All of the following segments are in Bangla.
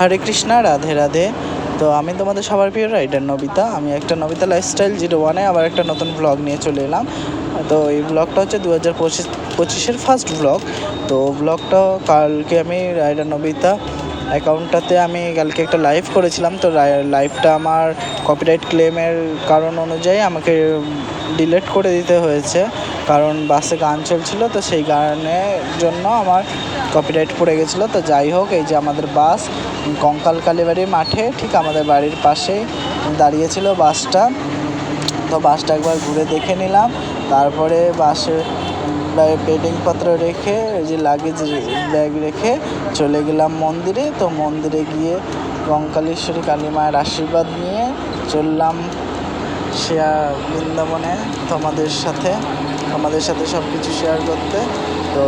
হরে কৃষ্ণা, রাধে রাধে। তো আমি তোমাদের সবার প্রিয় রাইডার নবিতা। আমি একটা নবিতা লাইফস্টাইল জিরো ওয়ানে আবার একটা নতুন ব্লগ নিয়ে চলে এলাম। তো এই ব্লগটা হচ্ছে দু হাজার পঁচিশ, পঁচিশের ফার্স্ট ব্লগ তো ব্লগটা কালকে আমি রাইডার নবিতা অ্যাকাউন্টটাতে আমি কালকে একটা লাইভ করেছিলাম, তো লাইভটা আমার কপিরাইট ক্লেমের কারণ অনুযায়ী আমাকে ডিলিট করে দিতে হয়েছে। কারণ বাসে গান চলছিল, তো সেই গানের জন্য আমার কপিরাইট পড়ে গেছিল। তো যাই হোক, এই যে আমাদের বাস কঙ্কাল কালীবাড়ি মাঠে, ঠিক আমাদের বাড়ির পাশেই দাঁড়িয়েছিল বাসটা তো বাসটা একবার ঘুরে দেখে নিলাম। তারপরে বাসে বেডিংপত্র রেখে ওই যে লাগেজ ব্যাগ রেখে চলে গেলাম মন্দিরে। তো মন্দিরে গিয়ে গঙ্কালেশ্বরী কালী মায়ের আশীর্বাদ নিয়ে চললাম শেয়ার বৃন্দাবনে তোমাদের সাথে, আমাদের সাথে সব কিছু শেয়ার করতে। তো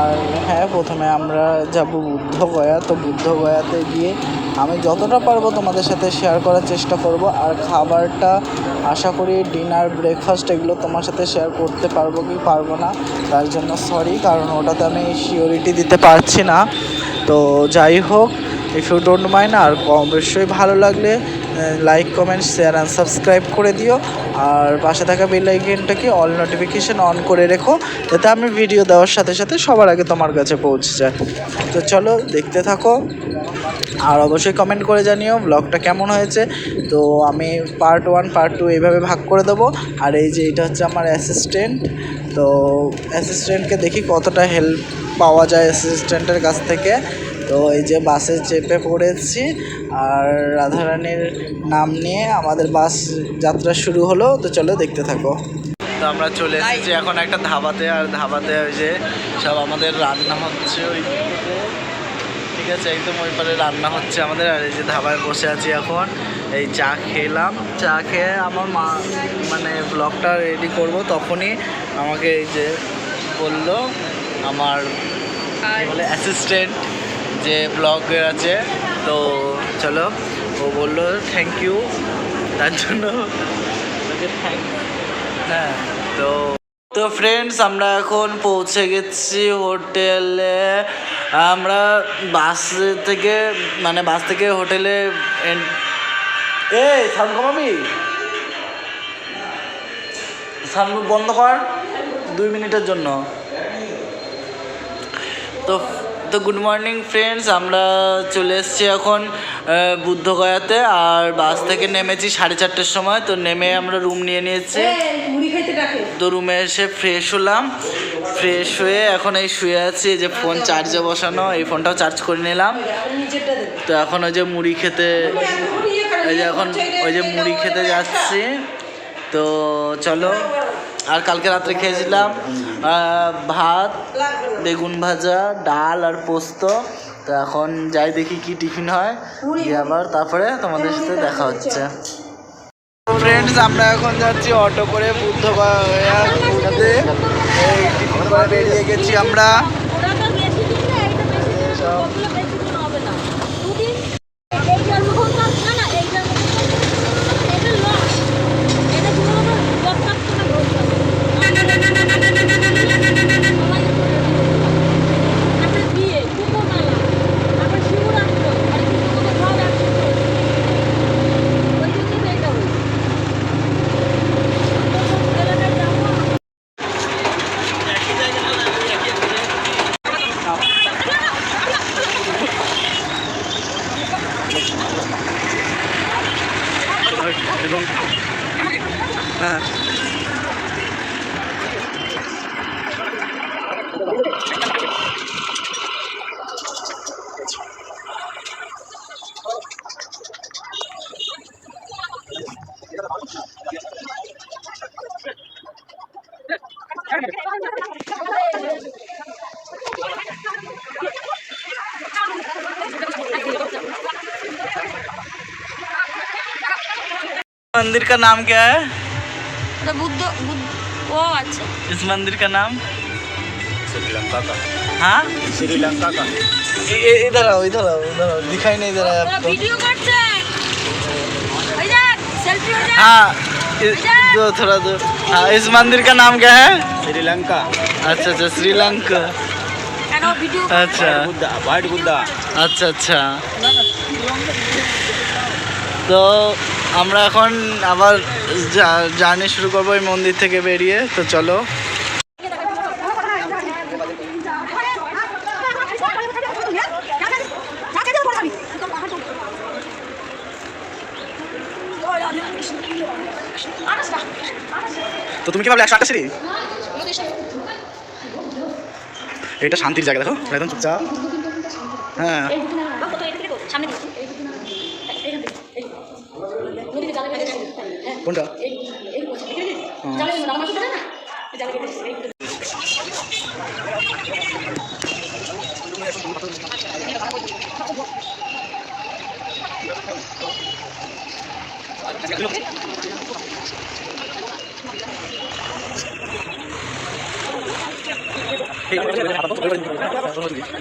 আর হ্যাঁ প্রথমে আমরা যাব বুদ্ধগয়া তো বুদ্ধগয়াতে গিয়ে আমি যতটা পারব তোমাদের সাথে শেয়ার করার চেষ্টা করব। আর খাবারটা আশা করি ডিনার ব্রেকফাস্ট এগুলো তোমার সাথে শেয়ার করতে পারব কি পারব না, তার জন্য সরি কারণ ওটাতে আমি শিওরিটি দিতে পারছি না। তো যাই হোক ইফ ইউ ডোন্ট মাইন্ড আর অবশ্যই ভালো লাগলে like comment share and subscribe করে দিও। আর পাশে থাকা বেল আইকনটাকে অল নোটিফিকেশন অন করে রেখো, যাতে আমি ভিডিও দেওয়ার সাথে সাথে সবার আগে তোমার কাছে পৌঁছে যায়। তো চলো, দেখতে থাকো। আর অবশ্যই কমেন্ট করে জানিও ব্লগটা কেমন হয়েছে। তো আমি পার্ট ওয়ান পার্ট টু এইভাবে ভাগ করে দেবো। আর এই যে এটা হচ্ছে আমার অ্যাসিস্ট্যান্ট তো অ্যাসিস্ট্যান্টকে দেখি কতটা হেল্প পাওয়া যায় অ্যাসিস্ট্যান্টের কাছ থেকে। তো এই যে বাসে চেপে পড়েছি আর রাধারানীর নাম নিয়ে আমাদের বাস যাত্রা শুরু হলো। তো চলো দেখতে থাকো। তো আমরা চলে এসেছি এখন একটা ধাবাতে আর ধাবাতে ওই যে সব আমাদের রান্না হচ্ছে ওই। ঠিক আছে একদম ওই পারে রান্না হচ্ছে আমাদের। আর এই যে ধাবায় বসে আছি এখন। এই চা খেলাম। চা খেয়ে আমার মা মানে ব্লগটা রেডি করব তখনই আমাকে এই যে বলল আমার বলে অ্যাসিস্ট্যান্ট যে ব্লগ আছে, তো চলো, ও বলল থ্যাংক ইউ তার জন্য হ্যাঁ তো তো ফ্রেন্ডস আমরা এখন পৌঁছে গেছি হোটেলে। আমরা বাস থেকে মানে বাস থেকে হোটেলে এই সাউন্ড কমাবি সাউন্ড বন্ধ কর, দুই মিনিটের জন্য। তো তো গুড মর্নিং ফ্রেন্ডস আমরা চলে এসেছি এখন বুদ্ধগয়াতে আর বাস থেকে নেমেছি সাড়ে চারটের সময় তো নেমে আমরা রুম নিয়ে নিয়েছি। তো রুমে এসে ফ্রেশ হলাম। ফ্রেশ হয়ে এখন এই শুয়ে আছি যে ফোন চার্জে বসানো এই ফোনটাও চার্জ করে নিলাম। তো এখন ওই যে মুড়ি খেতে ওই যে এখন ওই যে মুড়ি খেতে যাচ্ছি। তো চলো। আর কালকে রাত্রে খেয়েছিলাম ভাত বেগুন ভাজা ডাল আর পোস্ত। তো এখন যাই দেখি কি টিফিন হয় দিয়ে আবার তারপরে তোমাদের সাথে দেখা হচ্ছে। ফ্রেন্ডস আমরা এখন যাচ্ছি অটো করে বুদ্ধ ঘুরতে বেরিয়ে গেছি আমরা। সব- मंदिर का नाम क्या है? मतलब बुद्ध बुद्ध ओ अच्छा। इस मंदिर का नाम? श्रीलंका का। हाँ? श्रीलंका का। इधर आओ इधर आओ इधर आओ। दिखाई नहीं दे रहा है आपको। वीडियो कट से। इधर सेल्फी हो जाए। हाँ। दो थोड़ा दो हाँ इस मंदिर का नाम क्या है श्रीलंका अच्छा अच्छा श्रीलंका কেন ভিডিও अच्छा बुद्धा वाइट बुद्धा আচ্ছা আচ্ছা তো আমরা এখন আবার জার্নি শুরু করবো এই মন্দির থেকে বেরিয়ে তো চলো তো তুমি কি ভাবলে একশো সিঁড়ি? এটা শান্তির জায়গা দেখো। একদম চুপচাপ। হ্যাঁ।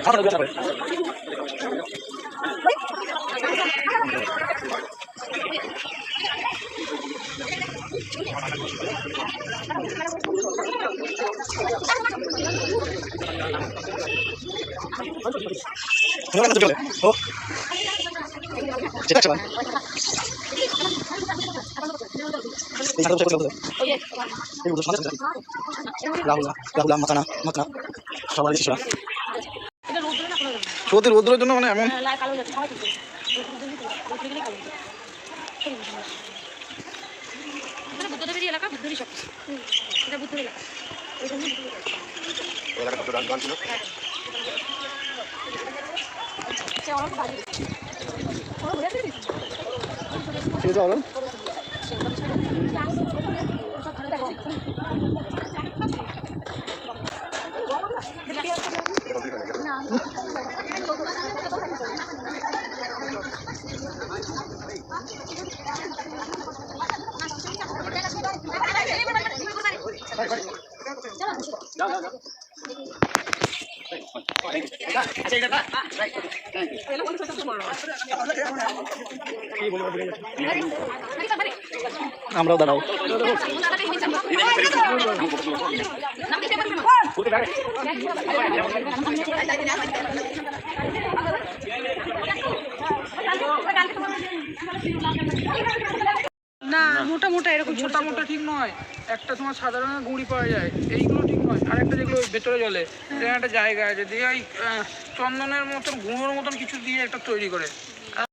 সামনে কোনটা যেটা চলা রাহুল শিশুরা সত্যি রোদ্রের জন্য মানে এমন। এলাকা বুদ্ধরই সব এটা বুদ্ধের এলাকা? ঠিক আছে বলো সব ভালো থাকো। আমরাও দাঁড়াও। না মোটা মোটা এরকম ছোট মোটা মোটা ঠিক নয়। একটা তোমার সাধারণ গুঁড়ি পাওয়া যায় এইগুলো ঠিক নয়। আর একটা যেগুলো ওই ভেতরে জলে এখানে একটা জায়গা আছে দিয়ে ওই চন্দনের মতন গুঁড়োর মতন কিছু দিয়ে একটা তৈরি করে।